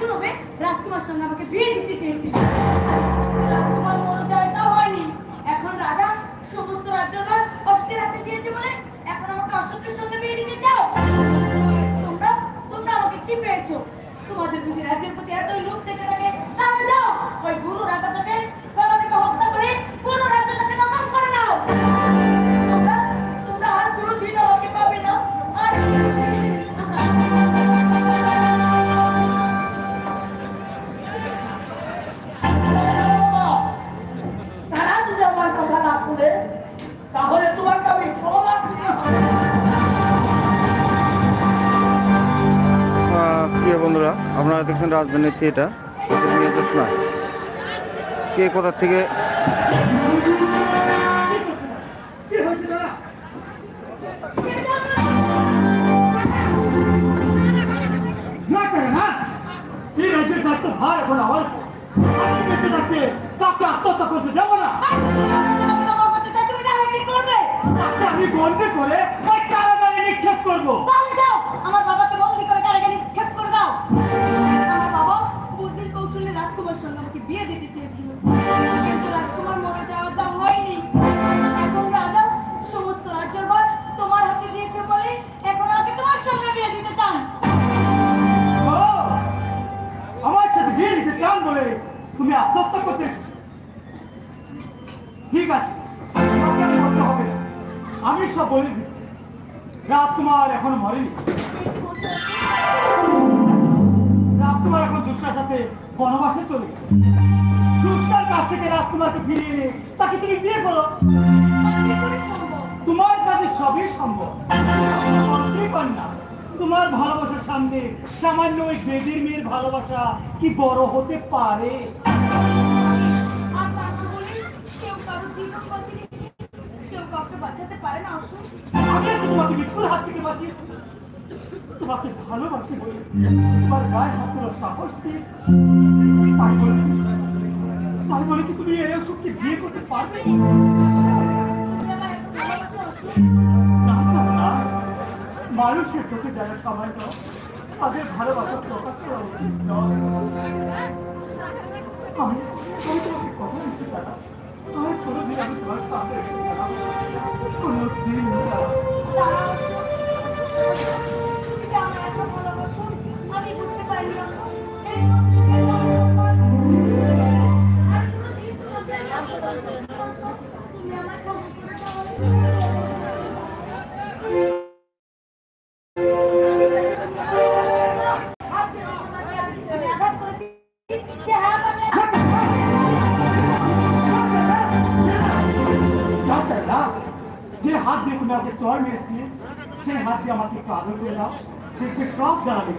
তোমরা রাজকুমার সঙ্গে আমাকে বিয়ে দিতে চেয়েছিল। রাজকুমার মরে যায় তা হয়নি। এখন রাজা সমস্ত রাজ্যটা অশোকের হাতে দিয়েছে বলে এখন আমাকে অশোকের সঙ্গে বিয়ে দিতে চাও? তোমরা তোমরা আমাকে কি পেয়েছ? তোমাদের যদি রাজ্যের প্রতি এতই লোভ আপনারা দেখছেন রাজধানী থিয়েটার কে কোথা থেকে। আমি তাকে আত্মহত্যা করতে যাব না করে তুমি আত্মহত্যা করতে ঠিক আছে, তোমাকে হবে। আমি সব বলে দিচ্ছি। রাজকুমার এখনও মরেনি। রাজকুমার এখন দুষ্টার সাথে বনবাসে চলে গেছে। দুষ্টার কাছ থেকে রাজকুমারকে ফিরিয়ে এনে তাকে তুমি বিয়ে করো। তোমার কাছে সবই সম্ভব। মন্ত্রী কন্যা। তোমার ভালোবাসার সামনে সামান্য ওই বেদির মেয়ের ভালোবাসা কি বড় হতে পারে? তোমাকে ভালোবাসি তোমার গায়ে হাত তোলার সাহস দিয়েছি। তাই বলে তাই বলে কি তুমি এই অসুখকে বিয়ে করতে পারবে? না মানুষের চোখে যারা সামান্য তাদের ভালোবাসা প্রকাশ করা উচিত। নয় আমি তোমাকে কথা দিচ্ছি দাদা তোমার কোনোদিন আমি তোমার সামনে এসে দাঁড়াবো। কোনোদিন যে হাত দিয়ে তুমি আমাকে চর মেরেছিলে, সেই হাত দিয়ে আমাকে একটু আদর করে দাও দেখবে সব জানাবে